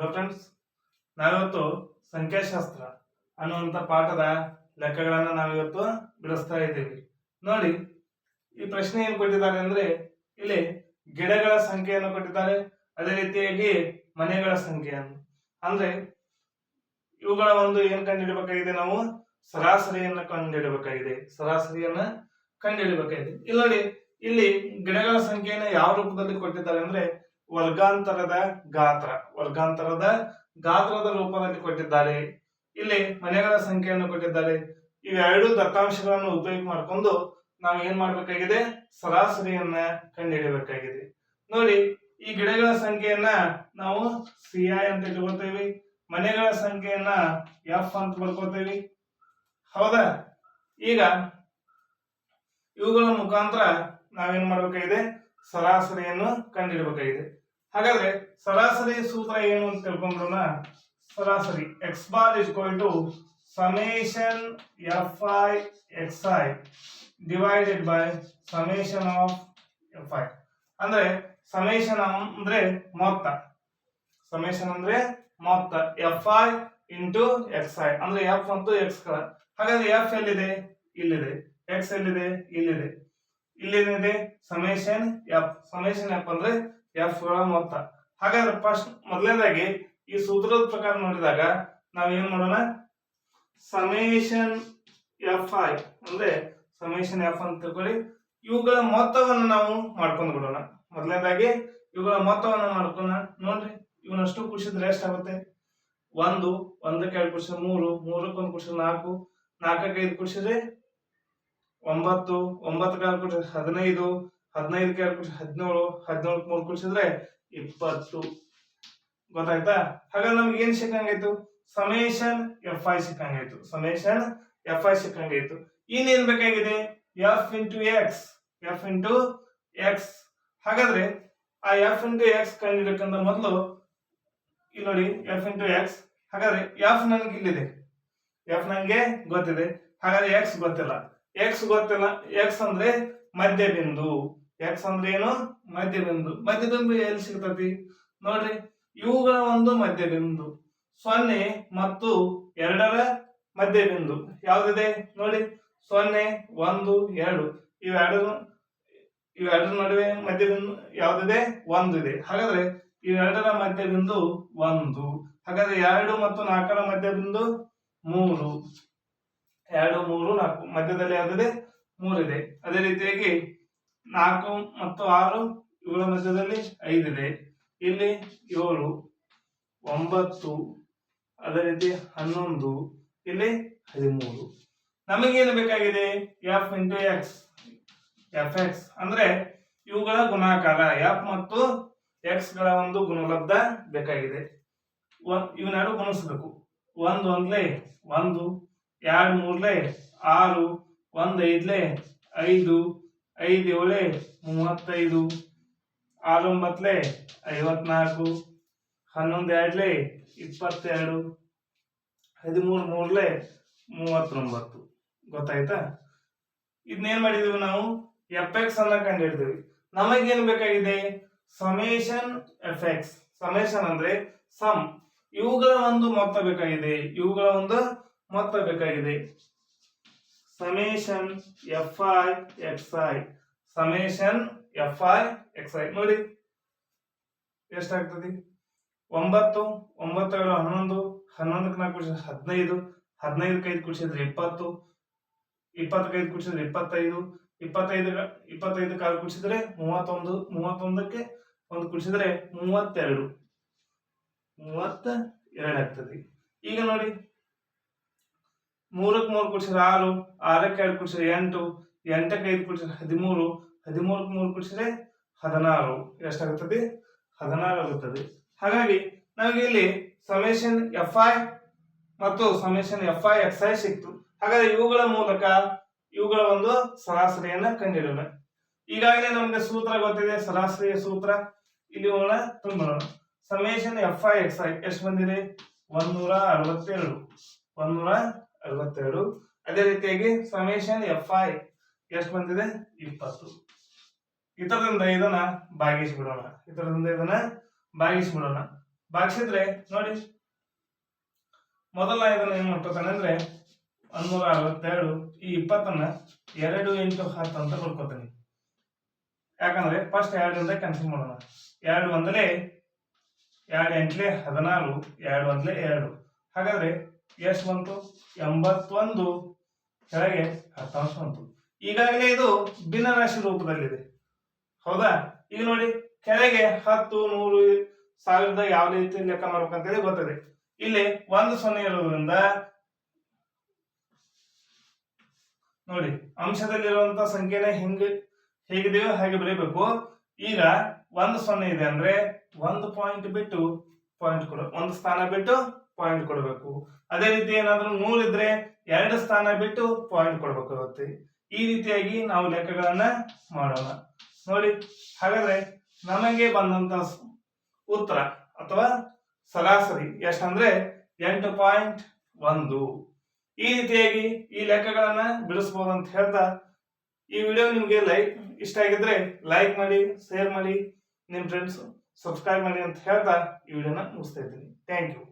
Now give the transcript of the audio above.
Hello friends ನಾವಿವತ್ತು ಸಂಖ್ಯಾಶಾಸ್ತ್ರ ಅನ್ನುವಂಥ ಪಾಠದ ಲೆಕ್ಕಗಳನ್ನು ನಾವಿವತ್ತು ಬಿಡಿಸ್ತಾ ಇದ್ದೀವಿ. ನೋಡಿ, ಈ ಪ್ರಶ್ನೆ ಏನು ಕೊಟ್ಟಿದ್ದಾರೆ ಅಂದ್ರೆ, ಇಲ್ಲಿ ಗಿಡಗಳ ಸಂಖ್ಯೆಯನ್ನು ಕೊಟ್ಟಿದ್ದಾರೆ. ಅದೇ ರೀತಿಯಾಗಿ ಮನೆಗಳ ಸಂಖ್ಯೆಯನ್ನು. ಅಂದ್ರೆ, ಇವುಗಳ ಒಂದು ಏನು ಕಂಡುಹಿಡಬೇಕಾಗಿದೆ ನಾವು? ಸರಾಸರಿಯನ್ನು ಕಂಡುಹಿಡಬೇಕಾಗಿದೆ. ಸರಾಸರಿಯನ್ನ ಕಂಡುಹಿಡಬೇಕಾಗಿದೆ. ಇಲ್ಲಿ ನೋಡಿ, ಇಲ್ಲಿ ಗಿಡಗಳ ಸಂಖ್ಯೆಯನ್ನು ಯಾವ ರೂಪದಲ್ಲಿ ಕೊಟ್ಟಿದ್ದಾರೆ ಅಂದ್ರೆ ವರ್ಗಾಂತರದ ಗಾತ್ರ. ವರ್ಗಾಂತರದ ಗಾತ್ರದ ರೂಪದಲ್ಲಿ ಕೊಟ್ಟಿದ್ದಾರೆ. ಇಲ್ಲಿ ಮನೆಗಳ ಸಂಖ್ಯೆಯನ್ನು ಕೊಟ್ಟಿದ್ದಾರೆ. ಇವೆರಡು ದತ್ತಾಂಶಗಳನ್ನು ಉಪಯೋಗ ಮಾಡಿಕೊಂಡು ನಾವು ಏನ್ ಮಾಡ್ಬೇಕಾಗಿದೆ? ಸರಾಸರಿಯನ್ನ ಕಂಡುಹಿಡಿಯಬೇಕಾಗಿದೆ. ನೋಡಿ, ಈ ಗಿಡಗಳ ಸಂಖ್ಯೆಯನ್ನ ನಾವು ಸಿ ಐ ಅಂತ ಇಟ್ಕೋತೀವಿ ಮನೆಗಳ ಸಂಖ್ಯೆಯನ್ನ ಎಫ್ ಅಂತ ಬರ್ಕೋತೇವಿ ಹೌದಾ? ಈಗ ಇವುಗಳ ಮುಖಾಂತರ ನಾವೇನ್ ಮಾಡ್ಬೇಕಾಗಿದೆ? ಸರಾಸರಿಯನ್ನು ಕಂಡುಹಿಡಬೇಕಾಗಿದೆ ಹಾಗಾದ್ರೆ ಸರಾಸರಿ ಸೂತ್ರ ಏನು ಅಂತ ತಿಳ್ಕೊಂಡ್ರನ್ನ ಸರಾಸರಿ x bar is to summation f i x i divided by summation of f i ಅಂದ್ರೆ ಸಮೇಷನ್ ಅಂದ್ರೆ ಮೊತ್ತ. ಸಮೇಷನ್ ಅಂದ್ರೆ ಮೊತ್ತ. F i into x i ಅಂದ್ರೆ ಎಫ್ ಮತ್ತು ಎಕ್ಸ್ ಹಾಗಾದ್ರೆ ಎಫ್ ಎಲ್ಲಿದೆ? ಇಲ್ಲಿದೆ. ಎಕ್ಸ್ ಎಲ್ಲಿದೆ? ಇಲ್ಲಿದೆ. ಇಲ್ಲೇನಿದೆ? ಸಮೇಶನ್ ಎಫ್ ಸಮೇಶನ್ ಎಫ್ ಅಂದ್ರೆ ಎಫ್ಗಳ ಮೊತ್ತ. ಹಾಗಾದ್ರೆ ಫಸ್ಟ್ ಮೊದಲನೇದಾಗಿ ಈ ಸೂತ್ರದ ಪ್ರಕಾರ ನೋಡಿದಾಗ ನಾವ್ ಏನ್ ಮಾಡೋಣ? ಸಮೇಶನ್ ಎಫ್ ಐ ಅಂದ್ರೆ ಸಮೇಶನ್ ಎಫ್ ಅಂತ ತಿಳ್ಕೊಳ್ಳಿ. ಇವುಗಳ ಮೊತ್ತವನ್ನು ನಾವು ಮಾಡ್ಕೊಂಡು ಬಿಡೋಣ. ಮೊದಲನೇದಾಗಿ ಇವುಗಳ ಮೊತ್ತವನ್ನು ಮಾಡ್ಕೊಂಡ ನೋಡ್ರಿ, ಇವನಷ್ಟು ಕುಡಿಸಿದ್ರೆ ಎಷ್ಟಾಗುತ್ತೆ? ಒಂದು, ಒಂದಕ್ಕೆ ಎರಡು ಕುಡಿಸಿದ್ರೆ ಮೂರು ಮೂರಕ್ಕೊಂದು ಕುಡಿಸಿದ್ರೆ ನಾಲ್ಕು, ನಾಲ್ಕಕ್ಕೆ ಐದು ಕುಡಿಸಿದ್ರೆ ಒಂಬತ್ತು ಒಂಬತ್ತು ಎರಡು ಕುಡಿಸಿದ್ರೆ ಹದಿನೈದು ಹದಿನೈದಕ್ಕೆ ಎರಡು ಕುಡಿಸಿದ್ರೆ ಹದಿನೇಳು, ಹದಿನೇಳಕ್ಕೆ ಮೂರು ಕುಡಿಸಿದ್ರೆ ಇಪ್ಪತ್ತು. ಗೊತ್ತಾಯ್ತಾ? ಹಾಗಾದ್ರೆ ನಮ್ಗೆ ಏನ್ ಸಿಕ್ಕಂಗಾಯ್ತು? ಸಮೇಶನ್ ಎಫ್ ಐ ಸಿಕ್ಕಂಗಾಯ್ತು. ಸಮೇಶನ್ ಎಫ್ ಐ ಸಿಕ್ಕಂಗಾಯ್ತು. ಇನ್ನೇನ್ ಬೇಕಾಗಿದೆ? F into X F into X ಹಾಗಾದ್ರೆ ಆ ಎಫ್ ಇಂಟು ಎಕ್ಸ್ ಕಂಡಿಡಕ್ಕಂತ ಮೊದಲು ಇಲ್ಲಿ ನೋಡಿ ಎಫ್ ಇಂಟು ಎಕ್ಸ್ ಹಾಗಾದ್ರೆ ಎಫ್ ನನಗೆ ಇಲ್ಲಿದೆ. ಎಫ್ ನನಗೆ ಗೊತ್ತಿದೆ. ಹಾಗಾದ್ರೆ ಎಕ್ಸ್ ಗೊತ್ತಿಲ್ಲ. ಎಕ್ಸ್ ಗೊತ್ತಿಲ್ಲ ಎಕ್ಸ್ ಅಂದ್ರೆ ಮಧ್ಯ ಬಿಂದು ಎಕ್ಸ್ ಅಂದ್ರೆ ಏನು? ಮಧ್ಯ ಬಿಂದು ಮಧ್ಯ ಬಿಂದು ಎಲ್ಲಿ ಸಿಗ್ತತಿ? ನೋಡ್ರಿ, ಇವುಗಳ ಒಂದು ಮಧ್ಯ ಬಿಂದು ಸೊನ್ನೆ ಮತ್ತು ಎರಡರ ಮಧ್ಯ ಬಿಂದು ಯಾವ್ದಿದೆ? ನೋಡಿ, ಸೊನ್ನೆ, ಒಂದು, ಎರಡು. ಇವೆರಡು ಇವೆರಡರ ನಡುವೆ ಮಧ್ಯ ಬಿಂದು ಯಾವ್ದಿದೆ? ಇದೆ ಹಾಗಾದ್ರೆ ಇವೆರಡರ ಮಧ್ಯ ಬಿಂದು ಒಂದು. ಹಾಗಾದ್ರೆ ಎರಡು ಮತ್ತು ನಾಲ್ಕರ ಮಧ್ಯ ಬಿಂದು ಮೂರು. ಎರಡು, ಮೂರು, ನಾಲ್ಕು. ಮಧ್ಯದಲ್ಲಿ ಯಾವ್ದಿದೆ? ಮೂರಿದೆ. ಅದೇ ರೀತಿಯಾಗಿ ನಾಲ್ಕು ಮತ್ತು ಆರು, ಇವುಗಳ ಮಧ್ಯದಲ್ಲಿ ಐದಿದೆ. ಇಲ್ಲಿ ಏಳು, ಒಂಬತ್ತು, ಅದೇ ರೀತಿ ಹನ್ನೊಂದು, ಇಲ್ಲಿ ಹದಿಮೂರು. ನಮಗೇನು ಬೇಕಾಗಿದೆ? F into X F X ಅಂದ್ರೆ ಇವುಗಳ ಗುಣಾಕಾರ. ಎಫ್ ಮತ್ತು ಎಕ್ಸ್ಗಳ ಒಂದು ಗುಣಲಬ್ಧ ಬೇಕಾಗಿದೆ. ಇವನ್ನೆರಡು ಗುಣಿಸ್ಬೇಕು. ಒಂದು ಒಂದ್ಲೆ ಒಂದು ಎರಡು ಮೂರ್ಲೆ, ಆರು ಒಂದು ಐದ್ಲೆ ಐದು ಐದು ಏಳೆ ಮೂವತ್ತೈದು ಆರು ಒಂಬತ್ಲೆ ಐವತ್ನಾಲ್ಕು ಹನ್ನೊಂದು ಎರಡ್ಲೆ ಇಪ್ಪತ್ತೆರಡು, ಹದಿಮೂರು ಮೂರ್ಲೆ, ಮೂವತ್ತೊಂಬತ್ತು. ಗೊತ್ತಾಯ್ತಾ? ಇದನ್ನೇನು ಮಾಡಿದೀವಿ ನಾವು? ಎಫ್ ಎಕ್ಸ್ ಅನ್ನ ಕಂಡು ಹಿಡಿದೀವಿ ನಮಗೇನ್ ಬೇಕಾಗಿದೆ? ಸಮೇಷನ್ ಎಫ್ ಎಕ್ಸ್ ಸಮೇಷನ್ ಅಂದ್ರೆ ಸಮ್ ಇವುಗಳ ಒಂದು ಮೊತ್ತ ಬೇಕಾಗಿದೆ. ಇವುಗಳ ಒಂದು ಮೊತ್ತ ಬೇಕಾಗಿದೆ. Summation F I X I. Summation F I X I. ನೋಡಿ, ಎಷ್ಟಾಗ್ತದೆ? ಒಂಬತ್ತು ಒಂಬತ್ತು ಏಳು ಹನ್ನೊಂದು, ಹನ್ನೊಂದಕ್ಕೆ ನಾಲ್ಕು ಕುಡಿಸಿದ್ರೆ ಹದಿನೈದು ಹದಿನೈದು ಕೈದು ಕುಡಿಸಿದ್ರೆ ಇಪ್ಪತ್ತು ಇಪ್ಪತ್ತೈದು ಕುಡಿಸಿದ್ರೆ ಇಪ್ಪತ್ತೈದು ಇಪ್ಪತ್ತೈದು ಇಪ್ಪತ್ತೈದು ಕಾಲು ಕುಡಿಸಿದ್ರೆ ಮೂವತ್ತೊಂದು, ಮೂವತ್ತೊಂದಕ್ಕೆ ಒಂದು ಕುಡಿಸಿದ್ರೆ ಮೂವತ್ತೆರಡು. ಮೂವತ್ತ ಎರಡು ಆಗ್ತದೆ. ಈಗ ನೋಡಿ ಮೂರಕ್ಕೆ ಮೂರು ಕುಡಿಸಿದ್ರೆ ಆರು, ಆರಕ್ಕೆ ಎರಡು ಕುಡಿಸಿದ್ರೆ ಎಂಟು, ಎಂಟಕ್ಕೆ ಐದು ಕುಡಿಸಿದ್ರೆ ಹದಿಮೂರು, ಹದಿಮೂರಕ್ಕೆ ಮೂರು ಕುಡಿಸಿದ್ರೆ ಹದಿನಾರು. ಎಷ್ಟಾಗುತ್ತದೆ? ಹದಿನಾರು ಆಗುತ್ತದೆ. ಹಾಗಾಗಿ ನಮಗೆ ಇಲ್ಲಿ ಸಮೇಶನ್ ಎಫ್ ಐ ಮತ್ತು summation F I X I ಸಿಕ್ತು. ಹಾಗಾದ್ರೆ ಇವುಗಳ ಮೂಲಕ ಇವುಗಳ ಒಂದು ಸರಾಸರಿಯನ್ನ ಕಂಡಿಡೋಣ. ಈಗಾಗಲೇ ನಮಗೆ ಸೂತ್ರ ಗೊತ್ತಿದೆ, ಸರಾಸರಿಯ ಸೂತ್ರ. ಇಲ್ಲಿ ತುಂಬೋಣ summation F I X I ಎಷ್ಟು ಬಂದಿದೆ? ಒಂದೂರ ಅರವತ್ತೆರಡು. ಒಂದೂರ ಅರವತ್ತೆರಡು ಅದೇ ರೀತಿಯಾಗಿ ಸಮೇಶನ್ ಎಫ್ ಐ ಎಷ್ಟು ಬಂದಿದೆ? ಇಪ್ಪತ್ತು. ಇದರಿಂದ ಇದನ್ನ ಭಾಗಿಸ್ಬಿಡೋಣ. ಇದರಿಂದ ಇದನ್ನ ಭಾಗಿಸ್ಬಿಡೋಣ. ಭಾಗಿಸಿದ್ರೆ ನೋಡಿ, ಮೊದಲ ಇದನ್ನ ಏನ್ ಮಾಡ್ಕೋತಾನೆ ಅಂದ್ರೆ ಒಂದೂರ ಅರವತ್ತೆರಡು, ಈ ಇಪ್ಪತ್ತನ್ನ ಎರಡು ಎಂಟು ಹತ್ತು ಅಂತ ಬರ್ಕೋತಾನೆ ಯಾಕಂದ್ರೆ ಫಸ್ಟ್ ಎರಡರಿಂದ ಕ್ಯಾನ್ಸಲ್ ಮಾಡೋಣ. ಎರಡು ಒಂದಲೇ, ಎರಡು ಎಂಟ್ಲೆ ಹದಿನಾರು, ಎರಡು ಒಂದಲೇ ಎರಡು. ಹಾಗಾದ್ರೆ ಎಷ್ಟು ಬಂತು ಎಂಬತ್ತೊಂದು ಕೆಳಗೆ ಹತ್ತಾಂಶ ಬಂತು. ಈಗಾಗಲೇ ಇದು ಭಿನ್ನರಾಶಿ ರೂಪದಲ್ಲಿದೆ. ಹೌದಾ? ಈಗ ನೋಡಿ, ಕೆಳಗೆ ಹತ್ತು, ನೂರು, ಸಾವಿರದ ಯಾವ ರೀತಿ ಲೆಕ್ಕ ಮಾಡ್ಬೇಕಂತೇಳಿ ಗೊತ್ತದೆ. ಇಲ್ಲಿ ಒಂದು ಸೊನ್ನೆ ಇರೋದ್ರಿಂದ ನೋಡಿ, ಅಂಶದಲ್ಲಿರುವಂತ ಸಂಖ್ಯೆನ ಹಿಂಗೆ, ಹೇಗಿದೆಯೋ ಹಾಗೆ ಬರೀಬೇಕು. ಈಗ ಒಂದು ಸೊನ್ನೆ ಇದೆ ಅಂದ್ರೆ ಒಂದು ಪಾಯಿಂಟ್ ಬಿಟ್ಟು ಪಾಯಿಂಟ್ ಕೊಡ. ಒಂದು ಸ್ಥಾನ ಬಿಟ್ಟು ಪಾಯಿಂಟ್ ಕೊಡಬೇಕು. ಅದೇ ರೀತಿ ಏನಾದ್ರೂ ಇದ್ರೆ ಎರಡು ಸ್ಥಾನ ಬಿಟ್ಟು ಪಾಯಿಂಟ್ ಕೊಡಬೇಕಾಗುತ್ತೆ ಈ ರೀತಿಯಾಗಿ ನಾವು ಲೆಕ್ಕಗಳನ್ನ ಮಾಡೋಣ. ನೋಡಿ, ಹಾಗಾದ್ರೆ ನಮಗೆ ಬಂದಂತ ಉತ್ತರ ಅಥವಾ ಸರಾಸರಿ ಎಷ್ಟಂದ್ರೆ ಎಂಟು ಪಾಯಿಂಟ್ ಒಂದು. ಈ ರೀತಿಯಾಗಿ ಈ ಲೆಕ್ಕಗಳನ್ನ ಬಿಡಿಸಬಹುದು ಅಂತ ಹೇಳ್ತಾ ಈ ವಿಡಿಯೋ ನಿಮಗೆ ಲೈಕ್ ಇಷ್ಟ ಆಗಿದ್ರೆ ಲೈಕ್ ಮಾಡಿ, ಶೇರ್ ಮಾಡಿ ನಿಮ್ಮ ಫ್ರೆಂಡ್ಸ್ ಸಬ್ಸ್ಕ್ರೈಬ್ ಮಾಡಿ ಅಂತ ಹೇಳ್ತಾ ಈ ವಿಡಿಯೋನ ಮುಗಿಸ್ತಾ ಇದ್ದೀನಿ. Thank you